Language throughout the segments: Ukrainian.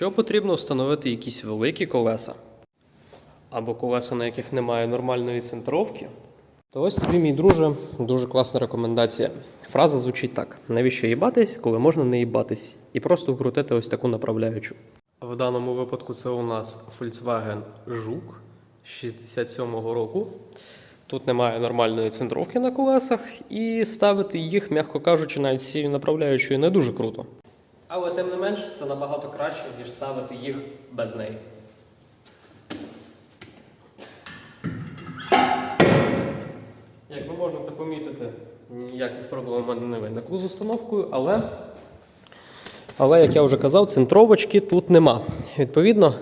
Якщо потрібно встановити якісь великі колеса, або колеса, на яких немає нормальної центровки, то ось тобі, мій друже, дуже класна рекомендація. Фраза звучить так: навіщо їбатись, коли можна не їбатись, і просто вкрутити ось таку направляючу. В даному випадку це у нас Volkswagen Жук 67-го року. Тут немає нормальної центровки на колесах, і ставити їх, м'яко кажучи, навіть з цією направляючою не дуже круто. Але тим не менш, це набагато краще, ніж ставити їх без неї. Як ви можете помітити, ніяких проблем у мене не виникло з установкою, але, але, як я вже казав, центровочки тут нема. Відповідно,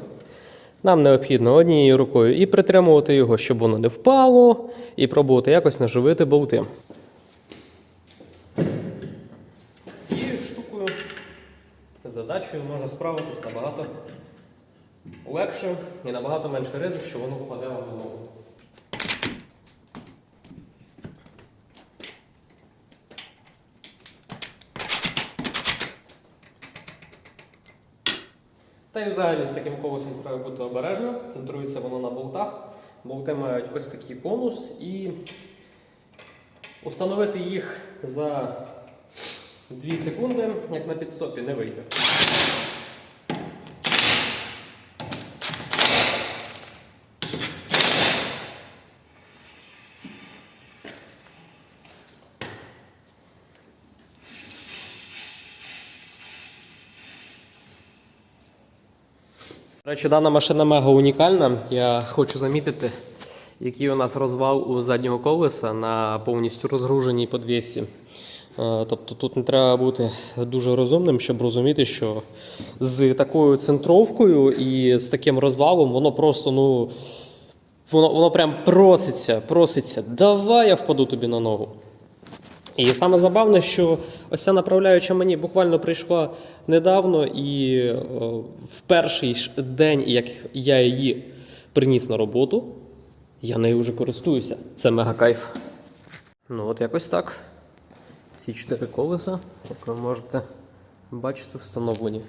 нам необхідно однією рукою і притримувати його, щоб воно не впало, і пробувати якось наживити болти. Задачею можна справитись набагато легше і набагато менше ризик, що воно впаде вам на ногу. Та й взагалі з таким колесом треба бути обережно. Центрується воно на болтах. Болти мають ось такий конус і установити їх за 2 секунди, як на підстопі, не вийде. Речі, дана машина мега унікальна. Я хочу замітити, який у нас розвал у заднього колеса на повністю розгруженій подвісці. Е, Тобто тут не треба бути дуже розумним, щоб розуміти, що з такою центровкою і з таким розвалом воно просто, ну, воно, воно прям проситься, проситься. Давай я впаду тобі на ногу. І саме забавне, що ось ця направляюча мені буквально прийшла недавно, і е, в перший день, як я її приніс на роботу, я нею вже користуюся. Це мега кайф. Ну, от якось так. Ці чотири колеса, як ви можете бачити, встановлені.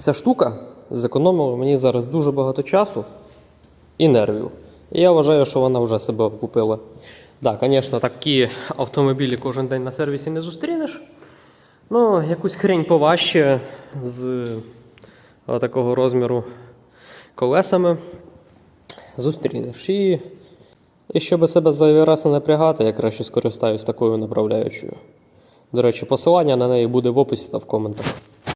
Ця штука зекономила мені зараз дуже багато часу і нервів. І я вважаю, що вона вже себе окупила. Так, да, звісно, такі автомобілі кожен день на сервісі не зустрінеш. Ну, якусь хрень поважче з е, такого розміру колесами зустрінеш. І, і щоб себе зайвий раз не напрягати, я краще скористаюсь такою направляючою. До речі, посилання на неї буде в описі та в коментах.